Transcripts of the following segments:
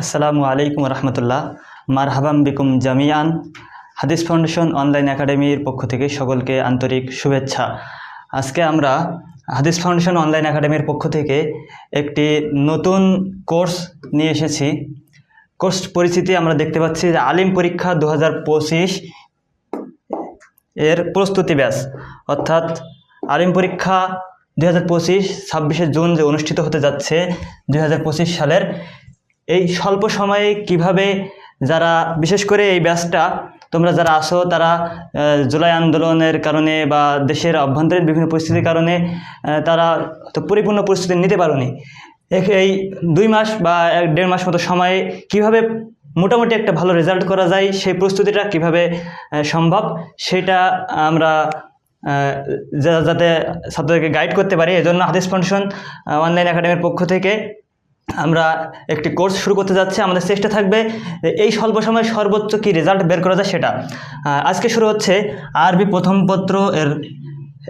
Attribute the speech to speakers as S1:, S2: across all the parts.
S1: আসসালামু আলাইকুম রহমতুল্লাহ। মারহাবাম বিকুম জামিয়ান। হাদিস ফাউন্ডেশন অনলাইন একাডেমির পক্ষ থেকে সকলকে আন্তরিক শুভেচ্ছা। আজকে আমরা হাদিস ফাউন্ডেশন অনলাইন একাডেমির পক্ষ থেকে একটি নতুন কোর্স নিয়ে এসেছি। কোর্স পরিচিতি আমরা দেখতে পাচ্ছি যে আলিম পরীক্ষা দু হাজার পঁচিশ এর প্রস্তুতি ব্যাস অর্থাৎ আলিম পরীক্ষা দুই হাজার পঁচিশ ছাব্বিশে জুন যে অনুষ্ঠিত হতে যাচ্ছে দুই হাজার পঁচিশ সালের এই স্বল্প সময়ে কীভাবে যারা, বিশেষ করে এই ব্যাচটা, তোমরা যারা আসো তারা জুলাই আন্দোলনের কারণে বা দেশের অভ্যন্তরীণ বিভিন্ন পরিস্থিতির কারণে তারা তো পরিপূর্ণ প্রস্তুতি নিতে পারোনি। এই দুই মাস বা এক দেড় মাস মতো সময়ে কীভাবে মোটামুটি একটা ভালো রেজাল্ট করা যায়, সেই প্রস্তুতিটা কীভাবে সম্ভব, সেটা আমরা যাতে ছাত্রদেরকে গাইড করতে পারি, এজন্য হাদিস ফাউন্ডেশন অনলাইন একাডেমির পক্ষ থেকে আমরা একটি কোর্স শুরু করতে যাচ্ছি, আমাদের চেষ্টা থাকবে এই স্বল্প সময়ে সর্বোচ্চ কি রেজাল্ট বের করা যায় সেটা। আজকে শুরু হচ্ছে আরবি প্রথম পত্র এর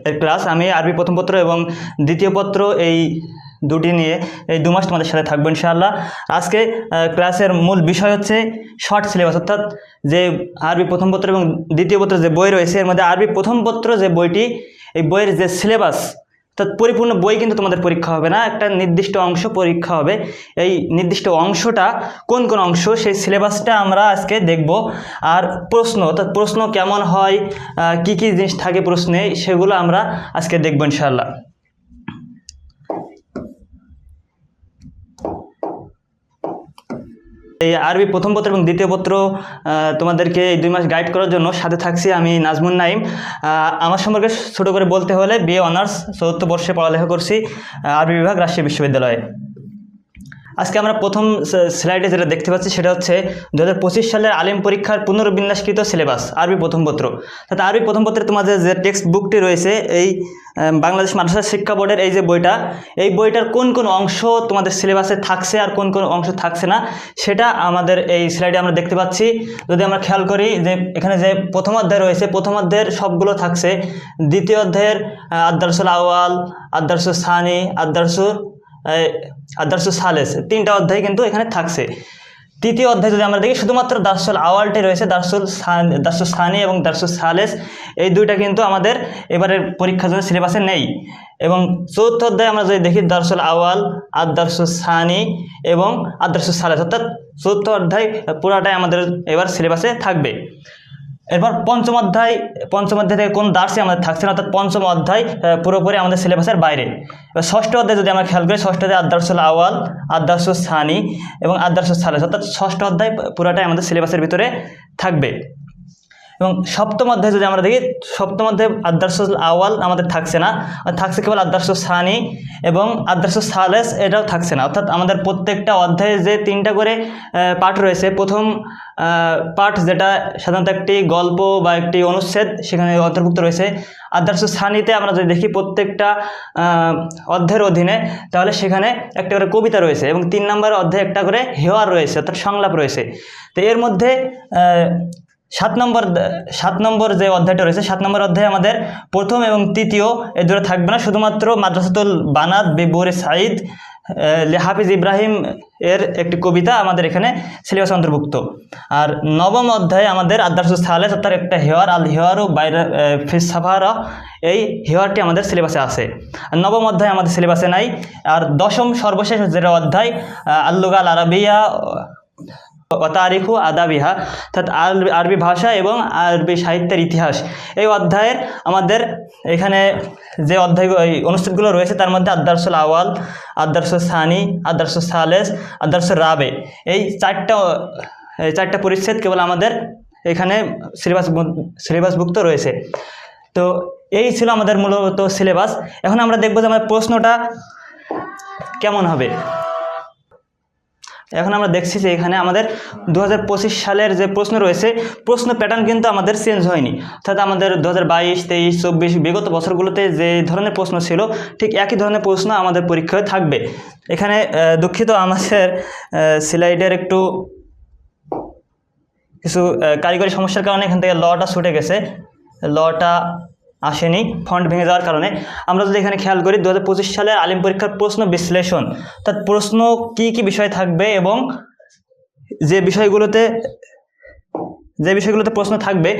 S1: এর ক্লাস আমি আরবি প্রথম পত্র এবং দ্বিতীয় পত্র এই দুটি নিয়ে এই দু মাস তোমাদের সাথে থাকব ইনশাআল্লাহ। আজকে ক্লাসের মূল বিষয় হচ্ছে শর্ট সিলেবাস অর্থাৎ যে আরবি প্রথম পত্র এবং দ্বিতীয় পত্র যে বই রয়েছে, এর মধ্যে আরবি প্রথম পত্র যে বইটি, এই বইয়ের যে সিলেবাস অর্থাৎ পরিপূর্ণ বই কিন্তু তোমাদের পরীক্ষা হবে না, একটা নির্দিষ্ট অংশ পরীক্ষা হবে। এই নির্দিষ্ট অংশটা কোন কোন অংশ, সেই সিলেবাসটা আমরা আজকে দেখব। আর প্রশ্ন অর্থাৎ প্রশ্ন কেমন হয় কি কি জিনিস থাকে প্রশ্নে, সেগুলো আমরা আজকে দেখব ইনশাআল্লাহ। এই আরবি প্রথম পত্র এবং দ্বিতীয় পত্র তোমাদেরকে এই দুই মাস গাইড করার জন্য সাথে থাকছি আমি নাজমুন নাইম আমার সম্পর্কে ছোটো করে বলতে হলে বিএ অনার্স চতুর্থ বর্ষে পড়ালেখা করছি আরবি বিভাগ রাজশাহী বিশ্ববিদ্যালয়ে। আজকে আমরা প্রথম স্লাইডে যেটা দেখতে পাচ্ছি সেটা হচ্ছে দু হাজার পঁচিশ সালের আলিম পরীক্ষার পুনর্বিন্যাসকৃত সিলেবাস আরবি প্রথম পত্র। অর্থাৎ আরবি প্রথম পত্রে তোমাদের যে টেক্সট বুকটি রয়েছে এই বাংলাদেশ মাদ্রাসা শিক্ষা বোর্ডের এই যে বইটা এই বইটার কোন কোন অংশ তোমাদের সিলেবাসে থাকছে আর কোন কোন অংশ থাকছে না সেটা আমাদের এই স্লাইডে আমরা দেখতে পাচ্ছি। যদি আমরা খেয়াল করি যে এখানে যে প্রথম অধ্যায় রয়েছে প্রথম অধ্যায়ের সবগুলো থাকছে। দ্বিতীয় অধ্যায়ের আহ, আদ্দারসুল আওয়াল আদ্দারসুল সানি আদ্দারসুল আদার্স সালেস, তিনটা অধ্যায় কিন্তু এখানে থাকছে। তৃতীয় অধ্যায় যদি আমরা দেখি, শুধুমাত্র দার্সুল আওয়ালটি রয়েছে দার্সুল দার্সুল সানি এবং দার্সুল সালেস, এই দুইটা কিন্তু আমাদের এবারের পরীক্ষার জন্য সিলেবাসে নেই। এবং চতুর্থ অধ্যায় আমরা যদি দেখি দার্সুল আওয়াল, আর সানি এবং আদার্সুল সালেস, অর্থাৎ চতুর্থ অধ্যায় পুরাটাই আমাদের এবার সিলেবাসে থাকবে। এরপর পঞ্চম অধ্যায় পঞ্চম অধ্যায় থেকে কোন দার্সে আমাদের থাকছে না, অর্থাৎ পঞ্চম অধ্যায় পুরোপুরি আমাদের সিলেবাসের বাইরে। এবার ষষ্ঠ অধ্যায় যদি আমরা খেয়াল করি, ষষ্ঠ অধ্যায় আদর্শুল আওয়াল আদর্শ সানি এবং আদর্শ সালেস, অর্থাৎ ষষ্ঠ অধ্যায় পুরোটাই আমাদের সিলেবাসের ভিতরে থাকবে। এবং সপ্তম অধ্যায় যদি আমরা দেখি, সপ্তম অধ্যায় আদার্সুল আওয়াল আমাদের থাকছে না। থাকছে কেবল আদার্সুল সানি এবং আদার্সুল সালেস এটাও থাকছে না। অর্থাৎ আমাদের প্রত্যেকটা অধ্যায়ে যে তিনটা করে পাঠ রয়েছে, প্রথম পাঠ যেটা সাধারণত একটি গল্প বা একটি অনুচ্ছেদ, সেখানে অন্তর্ভুক্ত রয়েছে। আদার্সুল সানিতে আমরা যদি দেখি প্রত্যেকটা অধ্যায়ের অধীনে, তাহলে সেখানে একটা করে কবিতা রয়েছে এবং তিন নম্বর অধ্যায়ে একটা করে হেওয়ার রয়েছে, অর্থাৎ সংলাপ রয়েছে। তো এর মধ্যে সাত নম্বর সাত নম্বর যে অধ্যায়টা রয়েছে সাত নম্বর অধ্যায়ে আমাদের প্রথম এবং তৃতীয় এই দুটো থাকবে না। শুধুমাত্র মাদ্রাসাতুল বানাত বেবুরে আহ, হাফিজ ইব্রাহিম এর একটি কবিতা আমাদের এখানে সিলেবাস অন্তর্ভুক্ত। আর নবম অধ্যায়ে আমাদের আদার্সুল সালেস অর্থাৎ একটা হেওয়ার আল হেওয়ারও বাইরে ফিস সাফারা এই হেওয়ারটি আমাদের সিলেবাসে আছে। নবম অধ্যায় আমাদের সিলেবাসে নাই। আর দশম সর্বশেষ যেটা অধ্যায় আল্লুগাল আরবিয়া তারিখু আদাবিহা অর্থাৎ আরবি ভাষা এবং আরবি সাহিত্যের ইতিহাস। এই অধ্যায়ের আমাদের এখানে যে অধ্যায় এই অনুষ্ঠানগুলো রয়েছে, তার মধ্যে আদার্সুল আওয়াল আদার্সুল সানি আদার্সুল সালেস আদার্সুল রাবে। এই চারটা এই চারটা পরিচ্ছেদ কেবল আমাদের এখানে সিলেবাস সিলেবাসভুক্ত রয়েছে। তো এই ছিল আমাদের মূলত সিলেবাস। এখন আমরা দেখব যে আমাদের প্রশ্নটা কেমন হবে। এখন আমরা দেখছি যে এখানে আমাদের দু হাজার পঁচিশ সালের যে প্রশ্ন রয়েছে, প্রশ্ন প্যাটার্ন কিন্তু আমাদের চেঞ্জ হয়নি। অর্থাৎ আমাদের দু হাজার বাইশ, তেইশ, চব্বিশ বিগত বছরগুলোতে যে ধরনের প্রশ্ন ছিল, ঠিক একই ধরনের প্রশ্ন আমাদের পরীক্ষায় থাকবে। এখানে দুঃখিত আমাদের স্লাইডের একটু কিছু কারিগরি সমস্যার কারণে এখান থেকে লটা ছুটে গেছে। লটা আসেনি ফন্ট ভেঙে যাওয়ার কারণে। আমরা যদি এখানে খেয়াল করি দু হাজার পঁচিশ সালের আলিম পরীক্ষার প্রশ্ন বিশ্লেষণ, তার প্রশ্ন কি কি বিষয় থাকবে এবং যে বিষয়গুলোতে যে বিষয়গুলোতে প্রশ্ন থাকবে,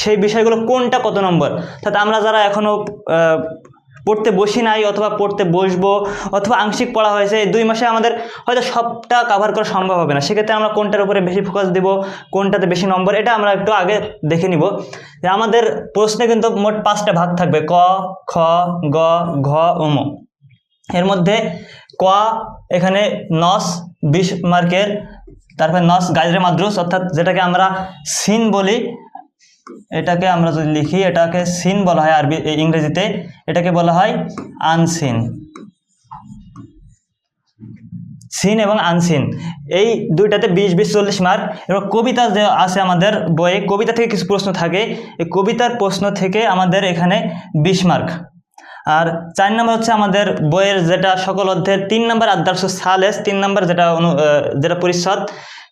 S1: সেই বিষয়গুলো কোনটা কত নম্বর? তাতে আমরা যারা এখনও পড়তে বসি নাই অথবা পড়তে বসবো অথবা আংশিক পড়া হয়েছে, এই দুই মাসে আমাদের হয়তো সবটা কাভার করা সম্ভব হবে না। সেক্ষেত্রে আমরা কোনটার উপরে বেশি ফোকাস দেব, কোনটাতে বেশি নম্বর এটা আমরা একটু আগে দেখে নিব। যে আমাদের প্রশ্নে কিন্তু মোট পাঁচটা ভাগ থাকবে, ক, খ, গ, ঘ ও ম। এর মধ্যে ক এখানে নস, বিশ মার্কের, তারপরে নস, গাজরে মাদ্রুস, অর্থাৎ যেটাকে আমরা সিন বলি এটাকে আমরা যদি লিখি, এটাকে সিন বলা হয় আরবি ইংরেজিতে, এটাকে বলা হয় আনসিন সিন এবং আনসিন এই দুইটাতে বিশ বিশ, চল্লিশ মার্ক এবার কবিতা যে আছে আমাদের বইয়ে, কবিতা থেকে কিছু প্রশ্ন থাকে। এই কবিতার প্রশ্ন থেকে আমাদের এখানে বিশ মার্ক আর চার নম্বর হচ্ছে আমাদের বইয়ের যেটা সকল অধ্যায়ের তিন নম্বর আদার্স সালেস, তিন নম্বর যেটা অনু যেটা পরিষদ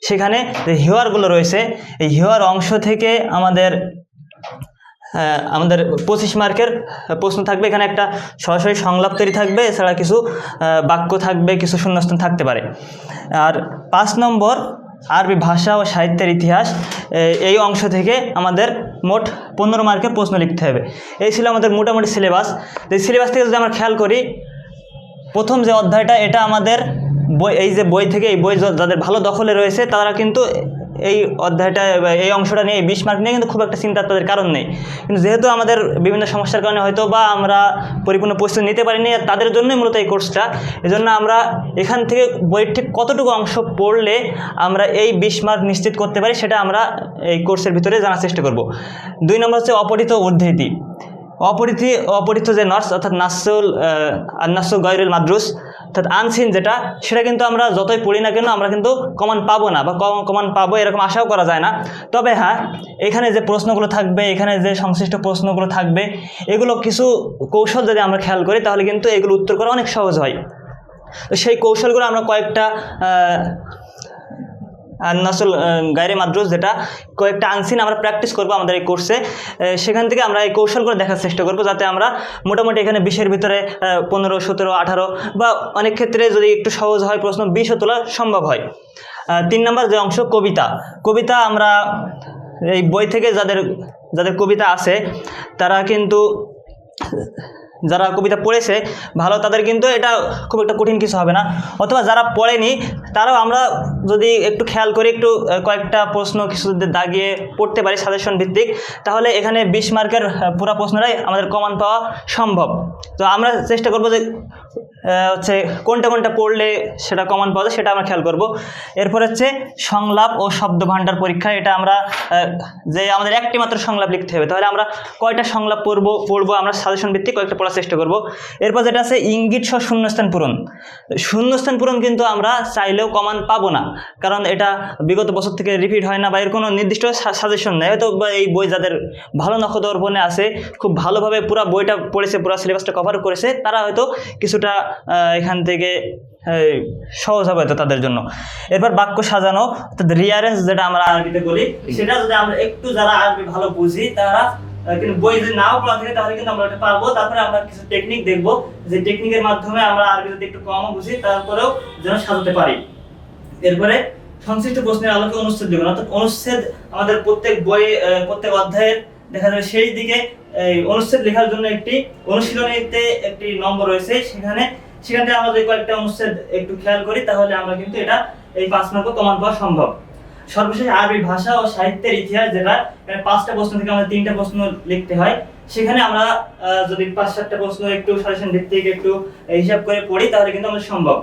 S1: সেখানে যে হিওয়ারগুলো রয়েছে, এই হিওয়ার অংশ থেকে আমাদের আমাদের পঁচিশ মার্কের প্রশ্ন থাকবে। এখানে একটা সরাসরি সংলাপ তৈরি থাকবে, এছাড়া কিছু বাক্য থাকবে, কিছু শূন্যস্থান থাকতে পারে। আর পাঁচ নম্বর, আরবি ভাষা ও সাহিত্যের ইতিহাস এই অংশ থেকে আমাদের মোট পনেরো মার্কের প্রশ্ন লিখতে হবে। এই ছিল আমাদের মোটামুটি সিলেবাস। এই সিলেবাস থেকে যদি আমরা খেয়াল করি, প্রথম যে অধ্যায়টা, এটা আমাদের বই, এই যে বই থেকে এই বই যাদের ভালো দখলে রয়েছে, তারা কিন্তু এই অধ্যায়টা এই অংশটা নিয়ে বিশ মার্ক নিয়ে কিন্তু খুব একটা চিন্তার তাদের কারণ নেই। কিন্তু যেহেতু আমাদের বিভিন্ন সমস্যার কারণে হয়তো বা আমরা পরিপূর্ণ প্রস্তুতি নিতে পারিনি, তাদের জন্যই মূলত এই কোর্সটা। এজন্য আমরা এখান থেকে বইয়ের ঠিক কতটুকু অংশ পড়লে আমরা এই বিশ মার্ক নিশ্চিত করতে পারি, সেটা আমরা এই কোর্সের ভিতরে জানার চেষ্টা করব। দুই নম্বর হচ্ছে অপরিত উদ্ধৃতি। অপরিধি অপরিত যে নর্স অর্থাৎ নাসুল নাসুল গয়রুল মাদ্রুস, অর্থাৎ আনসিন যেটা, সেটা কিন্তু আমরা যতই পড়ি না কেন আমরা কিন্তু কমান পাবো না বা কমান পাবো, এরকম আশাও করা যায় না। তবে হ্যাঁ এখানে যে প্রশ্নগুলো থাকবে, এখানে যে সংশ্লিষ্ট প্রশ্নগুলো থাকবে, এগুলো কিছু কৌশল যদি আমরা খেয়াল করি, তাহলে কিন্তু এগুলো উত্তর করা অনেক সহজ হয়। তো সেই কৌশলগুলো আমরা কয়েকটা নসল গাইরে মাদ্রুস যেটা, কয়েকটা আনসিন আমরা প্র্যাকটিস করব আমাদের এই কোর্সে সেখান থেকে আমরা এই কৌশলগুলো দেখার চেষ্টা করব যাতে আমরা মোটামুটি এখানে বিশের ভিতরে পনেরো, সতেরো, আঠারো বা অনেক ক্ষেত্রে যদি একটু সহজ হয় প্রশ্ন, বিশও তোলা সম্ভব হয়। তিন নম্বর যে অংশ, কবিতা। কবিতা আমরা এই বই থেকে যাদের যাদের কবিতা আছে, তারা কিন্তু যারা কবিতা পড়েছে, ভালো তাদের কিন্তু এটা খুব একটা কঠিন কিছু হবে না। অথবা যারা পড়েনি, তারাও আমরা যদি একটু খেয়াল করি, একটু কয়েকটা প্রশ্ন কিছু দাগিয়ে পড়তে পারি সাজেশন ভিত্তিক, তাহলে এখানে বিশ মার্কের পুরা প্রশ্নটাই আমাদের কমান পাওয়া সম্ভব। তো আমরা চেষ্টা করব যে হচ্ছে কোনটা কোনটা পড়লে সেটা কমন পাওয়া যায়, সেটা আমরা খেয়াল করব। এরপর হচ্ছে সংলাপ ও শব্দ ভাণ্ডার পরীক্ষা, এটা আমরা যে আমাদের একটি মাত্র সংলাপ লিখতে হবে, তাহলে আমরা কয়টা সংলাপ পড়ব পড়ব, আমরা সাজেশন ভিত্তিক কয়েকটা পড়ার চেষ্টা করব। এরপর যেটা আছে, ইঙ্গিত সহ শূন্যস্থান পূরণ। শূন্যস্থান পূরণ কিন্তু আমরা চাইলেও কমান পাবো না, কারণ এটা বিগত বছর থেকে রিপিট হয় না বা এর কোনো নির্দিষ্ট সাজেশন নেই। হয়তো এই বই যাদের ভালো নখদর্পণে আছে, খুব ভালোভাবে পুরো বইটা পড়েছে, পুরো সিলেবাসটা কভার করেছে, তারা হয়তো কিছুটা এখান থেকে সহজ হবে তো তাদের জন্য। এরপর বাক্য সাজানো অর্থাৎ রিয়ারেন্স যেটা আমরা আরবিতে বলি সেটা যদি আমরা একটু যারা আরবি ভালো বুঝি তারা কিন্তু বই যদি নাও পড়া থাকে তাহলে কিন্তু আমরা পারব। তারপরে আমরা কিছু টেকনিক দেখব যে টেকনিকের মাধ্যমে আমরা আরবি যদি একটু কমও বুঝি তারপরেও যেন সাজাতে পারি। এরপরে সংশ্লিষ্ট প্রশ্নের আলোকে অনুচ্ছেদ লিখুন অর্থাৎ অনুচ্ছেদ আমাদের প্রত্যেক আহ, প্রত্যেক অধ্যায়ের দেখা যাবে সেই দিকে অনুচ্ছেদ লেখার জন্য একটি অনুশীলনীতে একটি নম্বর রয়েছে। সেখানে সেখান থেকে আমরা যদি কয়েকটা অনুচ্ছেদ একটু খেয়াল করি, তাহলে আমরা কিন্তু এটা এই পাঁচ মার্ক কমান পাওয়া সম্ভব। সর্বশেষ আরবি ভাষা ও সাহিত্যের ইতিহাস যেটা পাঁচটা প্রশ্ন থেকে আমাদের তিনটা প্রশ্ন লিখতে হয়। সেখানে আমরা যদি পাঁচ সাতটা প্রশ্ন একটু সাজেশন ভিত্তিক একটু হিসাব করে পড়ি, তাহলে কিন্তু আমাদের সম্ভব।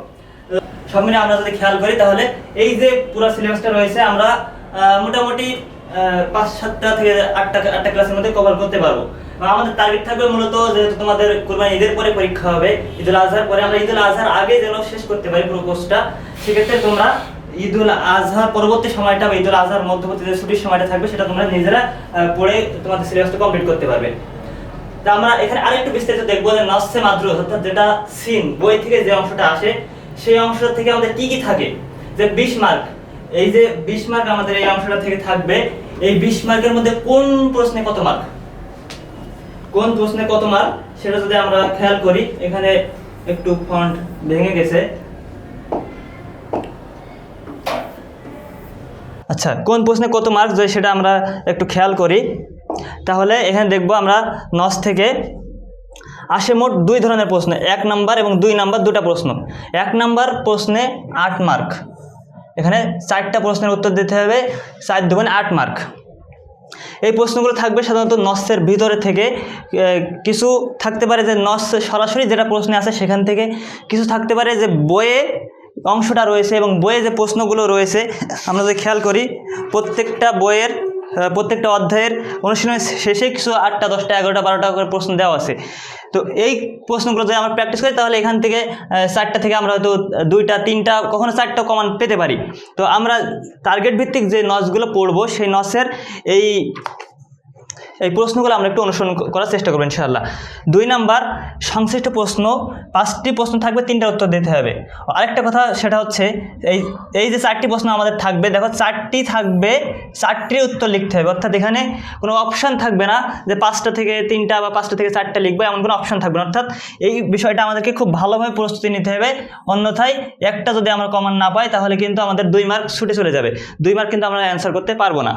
S1: সব মিলে আমরা যদি খেয়াল করি, তাহলে এই যে পুরো সিলেবাসটা রয়েছে, আমরা মোটামুটি পাঁচ সাতটা থেকে আটটা আটটা ক্লাসের মধ্যে কভার করতে পারব। আমাদের টার্গেট থাকবে মূলত যেহেতু তোমাদের কোরবানি ঈদের পরে পরীক্ষা হবে, ঈদুল আজহার পরে আমরা ঈদুল আজহার আগে যেন শেষ করতে পারি পুরো কোর্সটা সেক্ষেত্রে তোমরা ঈদুল আজহার পরবর্তী সময়টা বা ঈদুল আজহার মধ্যবর্তী যে ছুটির সময়টা থাকবে সেটা তোমরা নিজেরা পড়ে তোমাদের সিলেবাসটা কমপ্লিট করতে পারবে। তা আমরা এখানে আরেকটু বিস্তারিত দেখব যে নসে মাদ্র অর্থাৎ যেটা সিন, বই থেকে যে অংশটা আসে, সেই অংশটা থেকে আমাদের কি কি থাকে? যে বিশ মার্ক এই যে বিশ মার্ক আমাদের এই অংশটা থেকে থাকবে, এই বিশ মার্কের মধ্যে কোন প্রশ্নে কত মার্ক কোন প্রশ্নে কত মার্ক, সেটা যদি আমরা খেয়াল করি, এখানে একটু ফন্ট ভেঙে গেছে। আচ্ছা কোন প্রশ্নে কত মার্ক যায় সেটা আমরা একটু খেয়াল করি। তাহলে এখানে দেখব আমরা নস থেকে আসে মোট দুই ধরনের প্রশ্ন, এক নাম্বার এবং দুই নাম্বার দুটা প্রশ্ন। এক নাম্বার প্রশ্নে আট মার্ক। এখানে চারটা প্রশ্নের উত্তর দিতে হবে, চার দুগুণে আট মার্ক। এই প্রশ্নগুলো থাকবে সাধারণত নসের ভিতরে থেকে কিছু থাকতে পারে যে নস সরাসরি যেটা প্রশ্নে আসে সেখান থেকে, কিছু থাকতে পারে যে বইয়ে অংশটা রয়েছে এবং বইয়ে যে প্রশ্নগুলো রয়েছে, আমরা যদি খেয়াল করি, প্রত্যেকটা বইয়ের প্রত্যেকটা অধ্যায়ের অনুশীলনের শেষে কিছু আটটা, দশটা, এগারোটা, বারোটা করে প্রশ্ন দেওয়া আছে। তো এই প্রশ্নগুলো যদি আমরা প্র্যাকটিস করি, তাহলে এখান থেকে চারটা থেকে আমরা হয়তো দুইটা, তিনটা, কখনো চারটা কমান পেতে পারি। তো আমরা টার্গেট ভিত্তিক যে নসগুলো পড়ব, সেই নসের এই এই প্রশ্নগুলো আমরা একটু অনুসরণ করার চেষ্টা করব ইনশাআল্লাহ। দুই নাম্বার, সংশ্লিষ্ট প্রশ্ন, পাঁচটি প্রশ্ন থাকবে, তিনটা উত্তর দিতে হবে। আরেকটা কথা, সেটা হচ্ছে, এই এই যে চারটি প্রশ্ন আমাদের থাকবে, দেখো চারটি থাকবে চারটির উত্তর লিখতে হবে। অর্থাৎ এখানে কোনো অপশান থাকবে না যে পাঁচটা থেকে তিনটা বা পাঁচটা থেকে চারটা লিখবে, এমন কোনো অপশান থাকবে না। অর্থাৎ এই বিষয়টা আমাদেরকে খুব ভালোভাবে প্রস্তুতি নিতে হবে। অন্যথায় একটা যদি আমরা কমান না পাই, তাহলে কিন্তু আমাদের দুই মার্ক ছুটে চলে যাবে। দুই মার্ক কিন্তু আমরা অ্যান্সার করতে পারব না।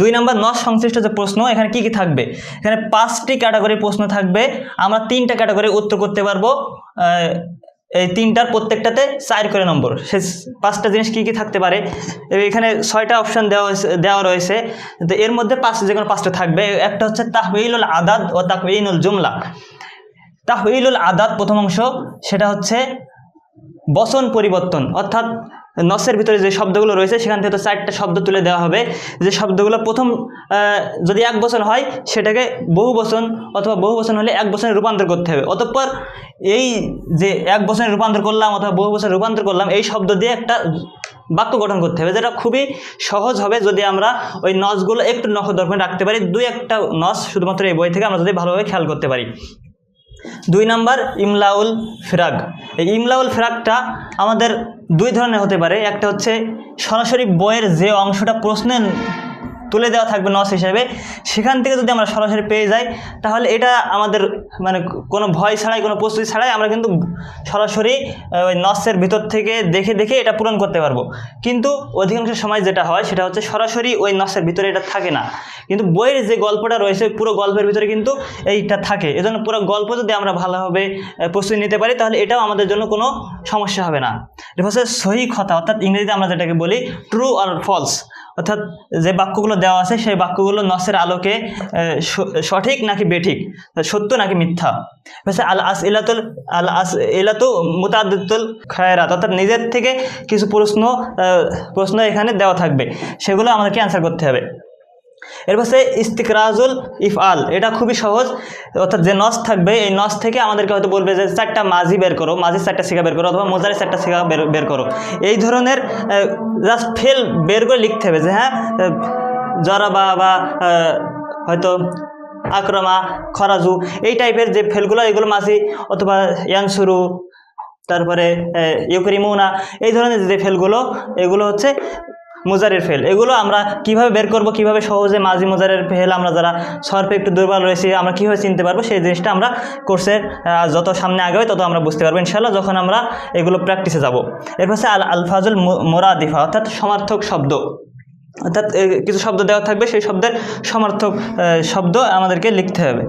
S1: দুই নম্বর নস সংশ্লিষ্ট যে প্রশ্ন, এখানে কি কি থাকবে? এখানে পাঁচটি ক্যাটাগরির প্রশ্ন থাকবে। আমরা তিনটা ক্যাটাগরি উত্তর করতে পারব। এই তিনটার প্রত্যেকটাতে চার করে নম্বর। সে পাঁচটা জিনিস কি কি থাকতে পারে? এখানে ছয়টা অপশান দেওয়া হয়েছে, দেওয়া রয়েছে। তো এর মধ্যে পাঁচ, যে কোনো পাঁচটা থাকবে। একটা হচ্ছে তাহইলুল আদাদ ও তাহইনুল জুমলা। তাহইলুল আদাদ প্রথম অংশ, সেটা হচ্ছে বচন পরিবর্তন। অর্থাৎ নসের ভিতরে যে শব্দগুলো রয়েছে, সেখান থেকে তো চারটা শব্দ তুলে দেওয়া হবে। যে শব্দগুলো প্রথম যদি এক বচন হয়, সেটাকে বহু বচন অথবা বহু বচন হলে এক বচনে রূপান্তর করতে হবে। অতঃপর এই যে এক বচনে রূপান্তর করলাম অথবা বহু বচনে রূপান্তর করলাম, এই শব্দ দিয়ে একটা বাক্য গঠন করতে হবে, যেটা খুবই সহজ হবে যদি আমরা ওই নসগুলো একটু নখদর্পণে রাখতে পারি। দুই একটা নস শুধুমাত্র এই বই থেকে আমরা যদি ভালোভাবে খেয়াল করতে পারি। দুই নাম্বার ইমলাউল ফিরাগ। এই ইমলাউল ফিরাগটা আমাদের দুই ধরনের হতে পারে। একটা হচ্ছে সরাসরি বইয়ের যে অংশটা প্রশ্নে তুলে দেওয়া থাকবে নস হিসেবে। সেখান থেকে যদি আমরা সরাসরি পেয়ে যাই, তাহলে এটা আমাদের মানে কোনো ভয় ছাড়াই, কোনো প্রস্তুতি ছাড়াই আমরা কিন্তু সরাসরি ওই নসের ভিতর থেকে দেখে দেখে এটা পূরণ করতে পারব। কিন্তু অধিকাংশ সময় যেটা হয়, সেটা হচ্ছে সরাসরি ওই নসের ভিতরে এটা থাকে না। কিন্তু বইয়ের যে গল্পটা রয়েছে, পুরো গল্পের ভিতরে কিন্তু এইটা থাকে। এজন্য পুরো গল্প যদি আমরা ভালোভাবে প্রস্তুতি নিতে পারি, তাহলে এটাও আমাদের জন্য কোনো সমস্যা হবে না। এটা হচ্ছে সহি কথা, অর্থাৎ ইংরেজিতে আমরা যেটাকে বলি ট্রু আর ফলস অর্থাৎ যে বাক্যগুলো দেওয়া আছে, সেই বাক্যগুলো নসের আলোকে সঠিক নাকি বেঠিক? সত্য নাকি মিথ্যা? হচ্ছে আল আস ইলাতুল আল আস ইলাতু মুতাদ্দুল খায়রাত। অর্থাৎ নিজের থেকে কিছু প্রশ্ন প্রশ্ন এখানে দেওয়া থাকবে। সেগুলো আমাদেরকে অ্যান্সার করতে হবে। এর পাশে ইস্তিকরাজুল ইফআল, এটা খুবই সহজ। অর্থাৎ যে নস থাকবে, এই নস থেকে আমাদেরকে হয়তো বলবে যে চারটা মাঝি বের করো, মাঝি চারটা শিখা বের করো অথবা মোজারি চারটা শিখা বের বের করো। এই ধরনের জাস্ট ফেল বের করে লিখতে হবে যে হ্যাঁ জরাবা বা হয়তো আক্রমা, খরাজু, এই টাইপের যে ফেলগুলো এগুলো মাঝি অথবা ইয়ানসুরু, তারপরে ইউকরিমুনা, এই ধরনের যে ফেলগুলো এগুলো হচ্ছে মুজারের ফেল। এগুলো আমরা কীভাবে বের করব, কীভাবে সহজে মাঝি মুজারের ফেল আমরা যারা সর্পে একটু দুর্বল রয়েছি, আমরা কীভাবে চিনতে পারব? সেই জিনিসটা আমরা কোর্সের যত সামনে আগে তত আমরা বুঝতে পারব ইনশাল্লাহ যখন আমরা এগুলো প্র্যাকটিসে যাব। এর পাশে আল আলফাজুল মোরাদিফা, অর্থাৎ সমার্থক শব্দ। অর্থাৎ কিছু শব্দ দেওয়া থাকবে, সেই শব্দের সমার্থক শব্দ আমাদেরকে লিখতে হবে।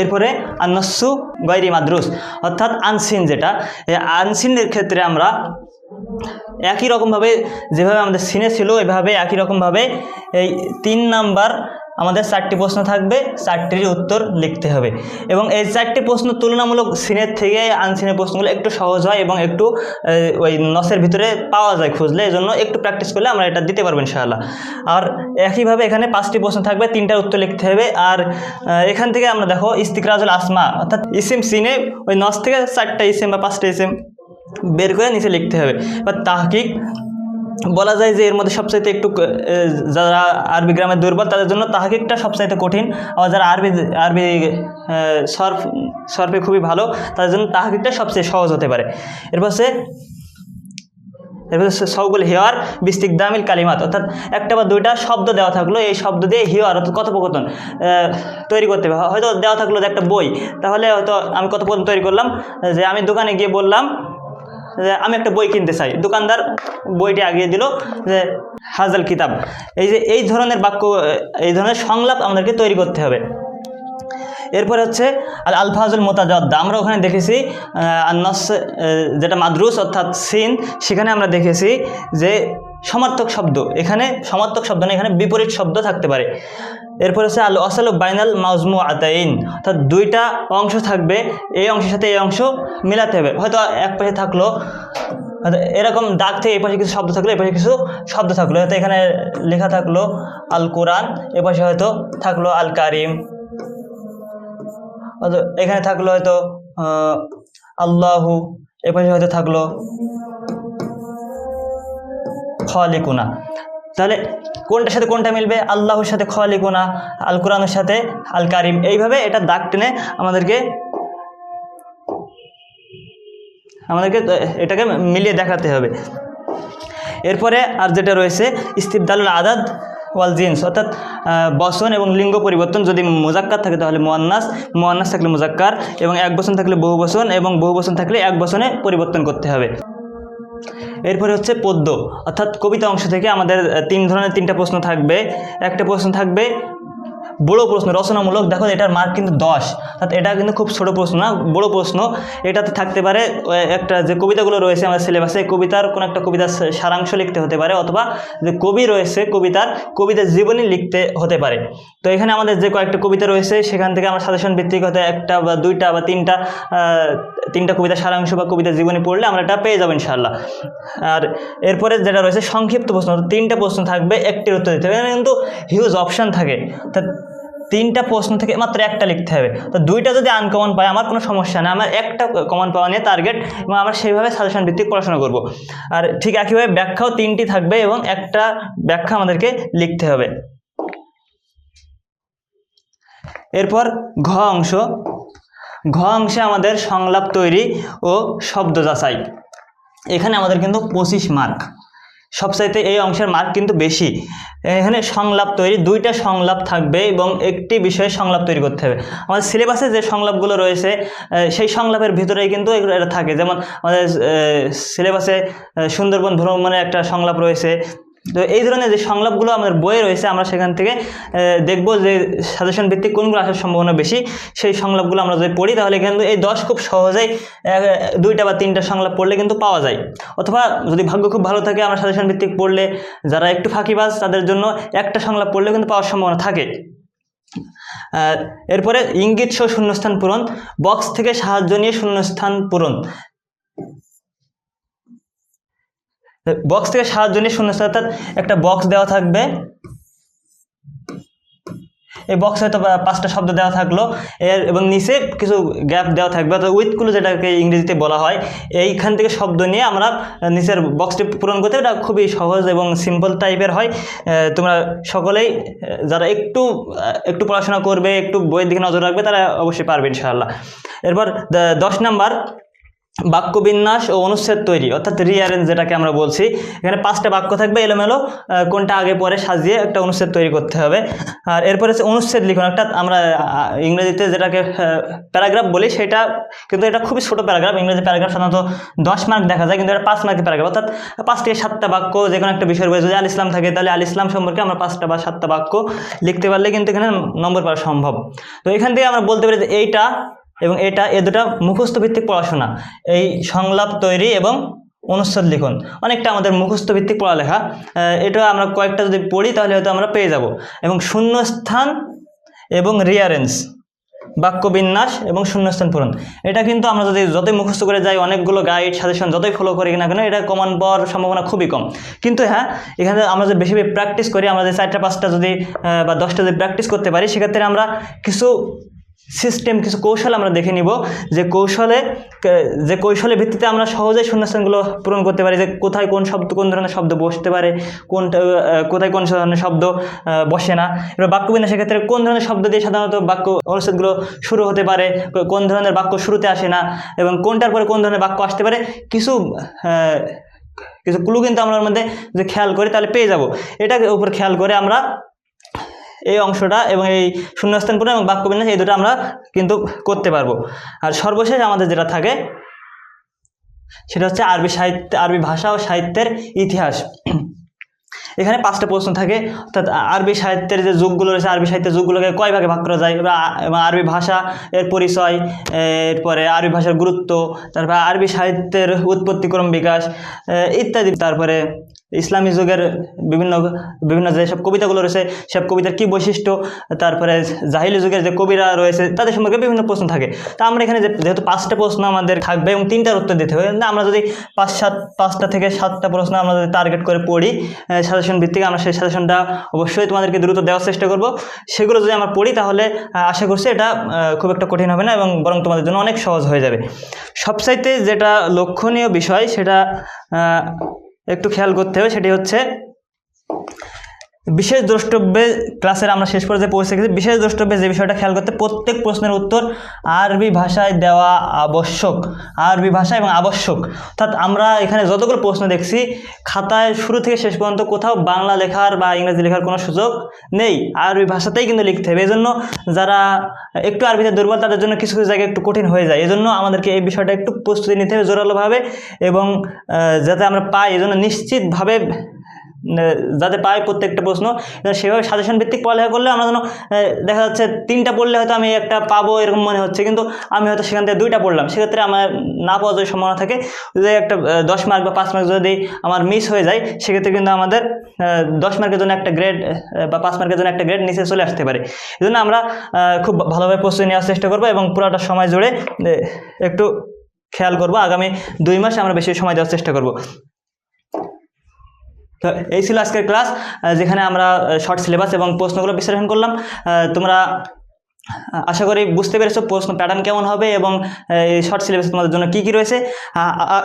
S1: এরপরে আনসু গৈরি মাদ্রুস, অর্থাৎ আনসিন যেটা আনসিনের ক্ষেত্রে আমরা একই রকমভাবে যেভাবে আমাদের সিনে ছিল, এভাবে একই রকমভাবে এই তিন নাম্বার আমাদের চারটি প্রশ্ন থাকবে, চারটির উত্তর লিখতে হবে। এবং এই চারটি প্রশ্ন তুলনামূলক সিনের থেকে আনসিনের প্রশ্নগুলো একটু সহজ হয় এবং একটু ওই নসের ভিতরে পাওয়া যায় খুঁজলে এই জন্য একটু প্র্যাকটিস করলে আমরা এটা দিতে পারব ইনশাআল্লাহ। আর একইভাবে এখানে পাঁচটি প্রশ্ন থাকবে, তিনটার উত্তর লিখতে হবে। আর এখান থেকে আমরা দেখো, ইস্তিকরাজুল আসমা, অর্থাৎ ইসিম সিনে ওই নস থেকে চারটা ইসিম বা পাঁচটা ইসিম বের করে নিচে লিখতে হবে। বা তাহকিক বলা যায় যে এর মধ্যে সবচাইতে একটু যারা আরবি গ্রামের দুর্বল, তাদের জন্য তাহাকিকটা সবচাইতে কঠিন। আবার যারা আরবি আরবি সর্ফ, সর্ফে খুবই ভালো, তাদের জন্য তাহাকিকটা সবচেয়ে সহজ হতে পারে। এর পাশে এরপরে সবগুলো হিয়ার বিস্তিক দামিল কালিমাত। অর্থাৎ একটা বা দুইটা শব্দ দেওয়া থাকল, এই শব্দ দিয়ে হিয়ার অর্থাৎ কথোপকথন তৈরি করতে হবে। হয়তো দেওয়া থাকল একটা বই, তাহলে হয়তো আমি কথোপকথন তৈরি করলাম, যে আমি দোকানে গিয়ে বললাম যে আমি একটা বই কিনতে চাই। দোকানদার বইটি আগিয়ে দিল যে, হাজাল কিতাব। এই যে এই ধরনের বাক্য, এই ধরনের সংলাপ আমাদেরকে তৈরি করতে হবে। এরপরে হচ্ছে আল আলফাজুল মোতাজদ্দা। আমরা ওখানে দেখেছি আন্নাস যেটা মাদ্রুস অর্থাৎ সিন, সেখানে আমরা দেখেছি যে সমার্থক শব্দ। এখানে সমার্থক শব্দ না, এখানে বিপরীত শব্দ থাকতে পারে। এরপর হচ্ছে আল অসাল বাইনাল মাজমু আতাইন অর্থাৎ দুইটা অংশ থাকবে, এই অংশের সাথে এই অংশ মিলাতে হবে। হয়তো এক পাশে থাকল এরকম দাগ থেকে এই পাশে কিছু শব্দ থাকল এই পাশে কিছু শব্দ থাকল। হয়তো এখানে লেখা থাকল আল কোরআন, এ পাশে হয়তো থাকল আল কারিম। এখানে থাকল হয়তো আল্লাহু, এ পাশে হয়তো থাকল খলিকুনা। তাহলে কোনটার সাথে কোনটা মিলবে? আল্লাহর সাথে খলিকুনা আল কোরআনের সাথে আল কারিম এইভাবে এটা দাগ টেনে আমাদেরকে আমাদেরকে এটাকে মিলিয়ে দেখাতে হবে। এরপরে আর যেটা রয়েছে, ইস্তিবদালুল আদাদ ওয়াল জিন্স। অর্থাৎ বসন এবং লিঙ্গ পরিবর্তন যদি মোজাক্কার থাকে তাহলে মোয়ান্নাস মোয়ান্নাস থাকলে মোজাক্কার এবং এক বসন থাকলে বহু বসন এবং বহু বসন থাকলে এক বসনে পরিবর্তন করতে হবে। এরপরে হচ্ছে পদ্য। অর্থাৎ কবিতা অংশ থেকে আমাদের তিন ধরনের তিনটা প্রশ্ন থাকবে। একটা প্রশ্ন থাকবে বড় প্রশ্ন, রচনামূলক। দেখো এটার মার্ক কিন্তু দশ। অর্থাৎ এটা কিন্তু খুব ছোট প্রশ্ন, না? বড় প্রশ্ন। এটাতে থাকতে পারে একটা যে কবিতাগুলো রয়েছে আমাদের সিলেবাসে কবিতার কোনো একটা কবিতার সারাংশ লিখতে হতে পারে, অথবা যে কবি রয়েছে কবিতার কবিতার জীবনী লিখতে হতে পারে। তো এখানে আমাদের যে কয়েকটা কবিতা রয়েছে, সেখান থেকে আমরা সাজেশন ভিত্তিক হতে একটা বা দুইটা বা তিনটা তিনটা কবিতার সারাংশ বা কবিতার জীবনী পড়লে আমরা এটা পেয়ে যাব ইনশাল্লাহ আর এরপরে যেটা রয়েছে, সংক্ষিপ্ত প্রশ্ন, তিনটা প্রশ্ন থাকবে, একটির উত্তর দিতে হবে। এখানে কিন্তু হিউজ অপশান থাকে। তা তিনটা প্রশ্ন থেকে মাত্র একটা লিখতে হবে। তো দুইটা যদি আনকমন পাই, আমার কোনো সমস্যা নেই। আমার একটা কমন পাওয়া নিয়ে টার্গেট এবং আমরা সেইভাবে সাজেশন ভিত্তিক পড়াশোনা করব। আর ঠিক একইভাবে ব্যাখ্যাও তিনটি থাকবে এবং একটা ব্যাখ্যা আমাদেরকে লিখতে হবে। এরপর ঘ অংশ। ঘ অংশে আমাদের সংলাপ তৈরি ও শব্দ যাচাই। এখানে আমাদের কিন্তু পঁচিশ মার্ক সবচাইতে এই অংশের মার্ক কিন্তু বেশি। এখানে সংলাপ তৈরি, দুইটা সংলাপ থাকবে এবং একটি বিষয়ে সংলাপ তৈরি করতে হবে। আমাদের সিলেবাসে যে সংলাপগুলো রয়েছে সেই সংলাপের ভিতরেই কিন্তু এটা থাকে। যেমন আমাদের সিলেবাসে সুন্দরবন ভ্রমণের একটা সংলাপ রয়েছে তো এই ধরনের যে সংলাপগুলো আমাদের বইয়ে রয়েছে, আমরা সেখান থেকে দেখব যে সাজেশন ভিত্তিক কোনগুলো আসার সম্ভাবনা বেশি। সেই সংলাপগুলো আমরা যদি পড়ি, তাহলে কিন্তু এই দশ খুব সহজেই দুইটা বা তিনটা সংলাপ পড়লে কিন্তু পাওয়া যায়। অথবা যদি ভাগ্য খুব ভালো থাকে, আমরা সাজেশন ভিত্তিক পড়লে, যারা একটু ফাঁকিবাজ, তাদের জন্য একটা সংলাপ পড়লে কিন্তু পাওয়ার সম্ভাবনা থাকে। এরপরে ইঙ্গিত সহ শূন্যস্থান পূরণ বক্স থেকে সাহায্য নিয়ে শূন্যস্থান পূরণ। বক্স থেকে নিয়ে শূন্যস্থান অর্থাৎ একটা বক্স দেওয়া থাকবে। এই বক্সে হয়তো পাঁচটা শব্দ দেওয়া থাকল। এর এবং নিচে কিছু গ্যাপ দেওয়া থাকবে। অর্থাৎ উইথগুলো যেটাকে ইংরেজিতে বলা হয়, এইখান থেকে শব্দ নিয়ে আমরা নিচের বক্সটি পূরণ করতে এটা খুবই সহজ এবং সিম্পল টাইপের হয়। তোমরা সকলেই যারা একটু একটু পড়াশোনা করবে, একটু বইয়ের দিকে নজর রাখবে, তারা অবশ্যই পারবে ইনশাআল্লাহ। এরপর দশ নাম্বার। বাক্যবিন্যাস ও অনুচ্ছেদ তৈরি, অর্থাৎ রিয়ারেঞ্জ যেটাকে আমরা বলছি। এখানে পাঁচটা বাক্য থাকবে, এলোমেলো কোনটা আগে পরে সাজিয়ে একটা অনুচ্ছেদ তৈরি করতে হবে। আর এরপরে হচ্ছে অনুচ্ছেদ লিখন, অর্থাৎ আমরা ইংরেজিতে যেটাকে প্যারাগ্রাফ বলি, সেটা কিন্তু এটা খুবই ছোটো প্যারাগ্রাফ। ইংরেজি প্যারাগ্রাফ সাধারণত দশ মার্ক দেখা যায়, কিন্তু এটা পাঁচ মার্কের প্যারাগ্রাফ। অর্থাৎ পাঁচ থেকে সাতটা বাক্য যে কোনো একটা বিষয়ের বই যদি আল ইসলাম থাকে, তাহলে আল ইসলাম সম্পর্কে আমরা পাঁচটা বা সাতটা বাক্য লিখতে পারলে কিন্তু এখানে নম্বর পাওয়া সম্ভব। তো এখান থেকে আমরা বলতে পারি যে এইটা এবং এটা এ দুটা মুখস্থ ভিত্তিক পড়াশোনা। এই সংলাপ তৈরি এবং অনুচ্ছেদ লিখন। অনেকটা আমাদের মুখস্থ ভিত্তিক পড়ালেখা এটা আমরা কয়েকটা যদি পড়ি, তাহলে হয়তো আমরা পেয়ে যাব। এবং শূন্যস্থান এবং রিয়ারেন্স বাক্যবিন্যাস এবং শূন্যস্থান পূরণ। এটা কিন্তু আমরা যদি যতই মুখস্থ করে যাই, অনেকগুলো গাইড সাজেশন যতই ফলো করি না কেন, এটা কমন পাওয়ার সম্ভাবনা খুবই কম। কিন্তু হ্যাঁ এখানে আমরা যদি বেশি প্র্যাকটিস করি, আমরা যে চারটা, পাঁচটা যদি বা দশটা যদি প্র্যাকটিস করতে পারি, সেক্ষেত্রে আমরা কিছু সিস্টেম কিছু কৌশল আমরা দেখে নিব যে কৌশলে যে কৌশলের ভিত্তিতে আমরা সহজেই শূন্যস্থানগুলো পূরণ করতে পারি, যে কোথায় কোন শব্দ, কোন ধরনের শব্দ বসতে পারে, কোনটা কোথায় কোন ধরনের শব্দ বসে না। এবার বাক্য বিন্যাসের ক্ষেত্রে কোন ধরনের শব্দ দিয়ে সাধারণত বাক্য অনুচ্ছেদগুলো শুরু হতে পারে কোন ধরনের বাক্য শুরুতে আসে না, এবং কোনটার পরে কোন ধরনের বাক্য আসতে পারে, কিছু কিছু ক্লু কিন্তু আমরা মধ্যে যে খেয়াল করি তাহলে পেয়ে যাব। এটাকে উপর খেয়াল করে আমরা এই অংশটা এবং এই শূন্যস্থান পূরণ এবং বাক্যবিন্যাস, এই দুটো আমরা কিন্তু করতে পারব। আর সর্বশেষ আমাদের যেটা থাকে, সেটা হচ্ছে আরবি সাহিত্য, আরবি ভাষা ও সাহিত্যের ইতিহাস। এখানে পাঁচটা প্রশ্ন থাকে, অর্থাৎ আরবি সাহিত্যের যে যুগগুলো রয়েছে, আরবি সাহিত্যের যুগগুলোকে কয় ভাগে ভাগ করা যায়? এবং আরবি ভাষা এর পরিচয়, এরপরে আরবি ভাষার গুরুত্ব, তারপরে আরবি সাহিত্যের উৎপত্তিক্রম বিকাশ ইত্যাদি। তারপরে ইসলামী যুগের বিভিন্ন বিভিন্ন যেসব কবিতাগুলো রয়েছে, সব কবিতার কী বৈশিষ্ট্য? তারপরে জাহিলি যুগের যে কবিরা রয়েছে, তাদের সম্পর্কে বিভিন্ন প্রশ্ন থাকে। তা আমরা এখানে যেহেতু পাঁচটা প্রশ্ন আমাদের থাকবে এবং তিনটার উত্তর দিতে হবে আমরা যদি পাঁচ সাত পাঁচটা থেকে সাতটা প্রশ্ন আমরা যদি টার্গেট করে পড়ি সাজেশন ভিত্তিক আমরা সেই সাজেশনটা অবশ্যই তোমাদেরকে দ্রুত দেওয়ার চেষ্টা করব। সেগুলো যদি আমরা পড়ি তাহলে আশা করছি এটা খুব একটা কঠিন হবে না এবং বরং তোমাদের জন্য অনেক সহজ হয়ে যাবে। সবচাইতে যেটা লক্ষণীয় বিষয় সেটা একটু খেয়াল করতে হবে সেটি হচ্ছে বিশেষ দ্রষ্টব্যে ক্লাসের আমরা শেষ পর্যায়ে পৌঁছে গেছি। বিশেষ দ্রষ্টব্যে যে বিষয়টা খেয়াল করতে প্রত্যেক প্রশ্নের উত্তর আরবি ভাষায় দেওয়া আবশ্যক। আরবি ভাষা এবং আবশ্যক। অর্থাৎ আমরা এখানে যতগুলো প্রশ্ন দেখছি, খাতায় শুরু থেকে শেষ পর্যন্ত কোথাও বাংলা লেখার বা ইংরেজি লেখার কোনো সুযোগ নেই। আরবি ভাষাতেই কিন্তু লিখতে হবে। এজন্য যারা একটু আরবিতে দুর্বল, তাদের জন্য কিছু কিছু জায়গায় একটু কঠিন হয়ে যায়। এজন্য আমাদেরকে এই বিষয়টা একটু প্রস্তুতি নিতে হবে জোরালোভাবে এবং যাতে আমরা পাই। এজন্য নিশ্চিতভাবে যাতে পাই প্রত্যেকটা প্রশ্ন সেভাবে সাজেশন ভিত্তিক পড়ালেখা করলে আমরা যেন দেখা যাচ্ছে তিনটা পড়লে হয়তো আমি একটা পাবো, এরকম মনে হচ্ছে। কিন্তু আমি হয়তো সেখান থেকে দুইটা পড়লাম। সেক্ষেত্রে আমার না পাওয়া যদি সম্ভাবনা থাকে, যদি একটা দশ মার্ক বা পাঁচ মার্ক যদি আমার মিস হয়ে যায়, সেক্ষেত্রে কিন্তু আমাদের দশ মার্কের জন্য একটা গ্রেড বা পাঁচ মার্কের জন্য একটা গ্রেড নিচে চলে আসতে পারে। এই জন্য আমরা খুব ভালোভাবে প্রস্তুতি নেওয়ার চেষ্টা করব এবং পুরোটা সময় জুড়ে একটু খেয়াল করব। আগামী দুই মাসে আমরা বেশি সময় দেওয়ার চেষ্টা করব। তো এই ছিল আজকের ক্লাস যেখানে আমরা শর্ট সিলেবাস এবং প্রশ্নগুলো বিশ্লেষণ করলাম। তোমরা আশা করি বুঝতে পেরেছ প্রশ্ন প্যাটার্ন কেমন হবে এবং এই শর্ট সিলেবাস তোমাদের জন্য কী কী রয়েছে।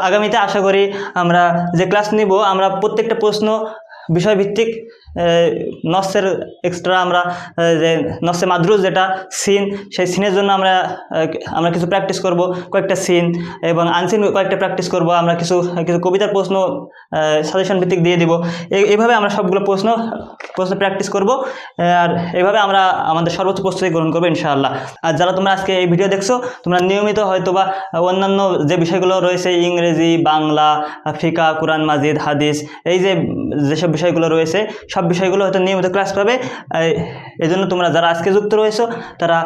S1: আগামীতে আশা করি আমরা যে ক্লাস নিব, আমরা প্রত্যেকটা প্রশ্ন বিষয়ভিত্তিক নসের এক্সট্রা আমরা যে নসে মাদ্রুজ যেটা, সিন, সেই সিনের জন্য আমরা আমরা কিছু প্র্যাকটিস করব, কয়েকটা সিন এবং আনসিন কয়েকটা প্র্যাকটিস করব, আমরা কিছু কিছু কবিতার প্রশ্ন সাজেশন ভিত্তিক দিয়ে দিব। এই- এইভাবে আমরা সবগুলো প্রশ্ন প্রশ্ন প্র্যাকটিস করব আর এইভাবে আমরা আমাদের সর্বোচ্চ প্রস্তুতি গ্রহণ করব ইনশাআল্লাহ। আর যারা তোমরা আজকে এই ভিডিও দেখছ, তোমরা নিয়মিত হয়তো বা অন্যান্য যে বিষয়গুলো রয়েছে, ইংরেজি, বাংলা, ফিকা, কোরআন, মাজিদ, হাদিস, এই যে যেসব বিষয়গুলো রয়েছে, সব বিষয়গুলো হয়তো নিয়মিত ক্লাস পাবে। এই জন্য তোমরা যারা আজকে যুক্ত রয়েছো, তারা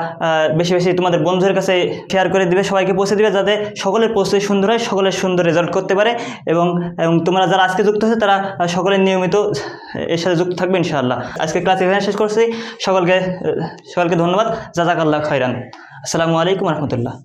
S1: বেশি বেশি তোমাদের বন্ধুদের কাছে শেয়ার করে দিবে, সবাইকে পৌঁছে দিবে, যাতে সকলের প্রস্তুতি সুন্দর হয়, সকলের সুন্দর রেজাল্ট করতে পারে। এবং এবং তোমরা যারা আজকে যুক্ত হয়েছে, তারা সকলে নিয়মিত এর সাথে যুক্ত থাকবে, ইনশাআল্লাহ। আজকে ক্লাস এখানে শেষ করছি। সকলকে সকলকে ধন্যবাদ। জাজাকাল্লাহ খৈরান আসসালামু আলাইকুম রহমতুল্লাহ।